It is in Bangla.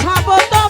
সাবধান